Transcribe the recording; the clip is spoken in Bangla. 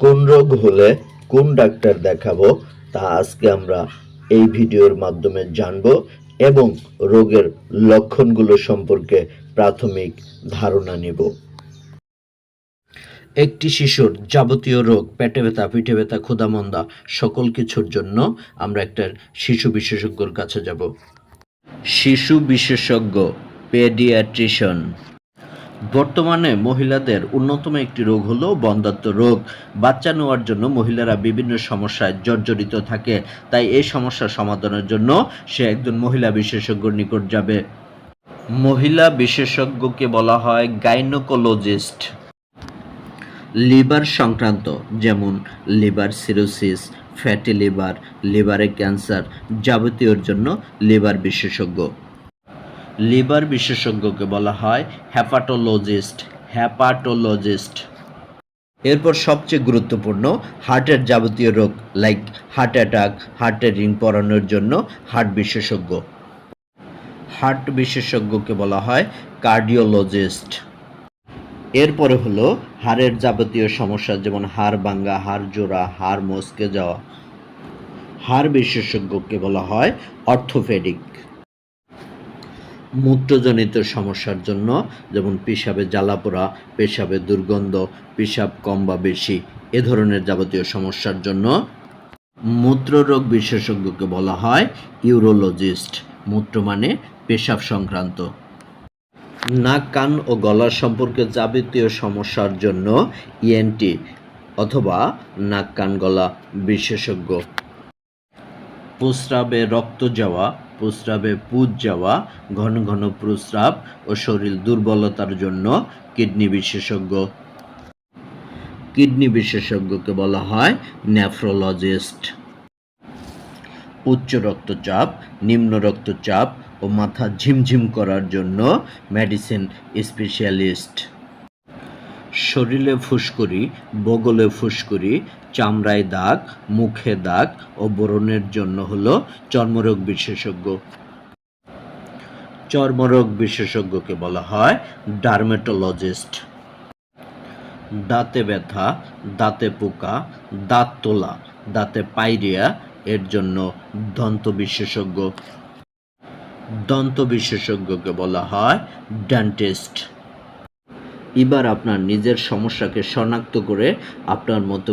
কোন রোগ হলে কোন ডাক্তার দেখাবো, তা আজকে আমরা এই ভিডিওর মাধ্যমে জানব এবং রোগের লক্ষণগুলো সম্পর্কে প্রাথমিক ধারণা নেব। একটি শিশুর যাবতীয় রোগ, পেটে ব্যথা, পিঠে ব্যথা, ক্ষুধামন্দা, সকল কিছুর জন্য আমরা একটা শিশু বিশেষজ্ঞর কাছে যাব। শিশু বিশেষজ্ঞ পেডিয়াট্রিশন বর্তমানে মহিলাদের অন্যতম একটি রোগ হলো বন্ধাত্ম রোগ। বাচ্চা নেওয়ার জন্য মহিলারা বিভিন্ন সমস্যায় জর্জরিত থাকে। তাই এই সমস্যার সমাধানের জন্য সে একজন মহিলা বিশেষজ্ঞর নিকট যাবে। মহিলা বিশেষজ্ঞকে বলা হয় গাইনোকোলজিস্ট। লিভার সংক্রান্ত যেমন লিভার সিরোসিস, ফ্যাটি লিভার, লিভারে ক্যান্সার যাবতীয়র জন্য লিভার বিশেষজ্ঞ। লিভার বিশেষজ্ঞকে বলা হয় হ্যাপাটোলজিস্ট হ্যাপাটোলজিস্ট। এরপর সবচেয়ে গুরুত্বপূর্ণ, হার্টের যাবতীয় রোগ লাইক হার্ট অ্যাটাক হার্টের রিং পরানোর জন্য হার্ট বিশেষজ্ঞ। হার্ট বিশেষজ্ঞকে বলা হয় কার্ডিওলজিস্ট এরপরে হলো হাড়ের যাবতীয় সমস্যা, যেমন হাড় ভাঙ্গা, হাড় জোড়া, হাড় মস্কে যাওয়া। হাড় বিশেষজ্ঞকে বলা হয় অর্থোপেডিক মূত্রজনিত সমস্যার জন্য, যেমন পেশাবে জ্বালাপোড়া, পেশাবে দুর্গন্ধ, পেশাব কম বা বেশি, এ ধরনের যাবতীয় সমস্যার জন্য মূত্ররোগ বিশেষজ্ঞকে বলা হয় ইউরোলজিস্ট। মূত্র মানে পেশাব সংক্রান্ত। নাক, কান ও গলার সম্পর্কে যাবতীয় সমস্যার জন্য ইএনটি অথবা নাক, কান, গলা বিশেষজ্ঞ। প্রস্রাবে রক্ত যাওয়া প্রস্রাবে পুজ যাওয়া, ঘন ঘন প্রস্রাব ও শরীর দুর্বলতার জন্য কিডনি বিশেষজ্ঞ। কিডনি বিশেষজ্ঞকে বলা হয় নেফ্রোলজিস্ট। উচ্চ রক্তচাপ, নিম্ন রক্তচাপ ও মাথা ঝিমঝিম করার জন্য মেডিসিন স্পেশালিস্ট। শরীরে ফুসকুড়ি বগলে ফুসকুড়ি চামড়ায় দাগ, মুখে দাগ ও বরণের জন্য হলো চর্মরোগ বিশেষজ্ঞ। চর্মরোগ বিশেষজ্ঞকে বলা হয় ডার্মেটোলজিস্ট। দাঁতে ব্যথা, দাঁতে পোকা, দাঁত তোলা, দাঁতে পাইরিয়া এর জন্য দন্ত বিশেষজ্ঞ। দন্ত বিশেষজ্ঞকে বলা হয় ডেন্টিস্ট। এবার আপনার নিজের সমস্যাকে শনাক্ত করে আপনার মতো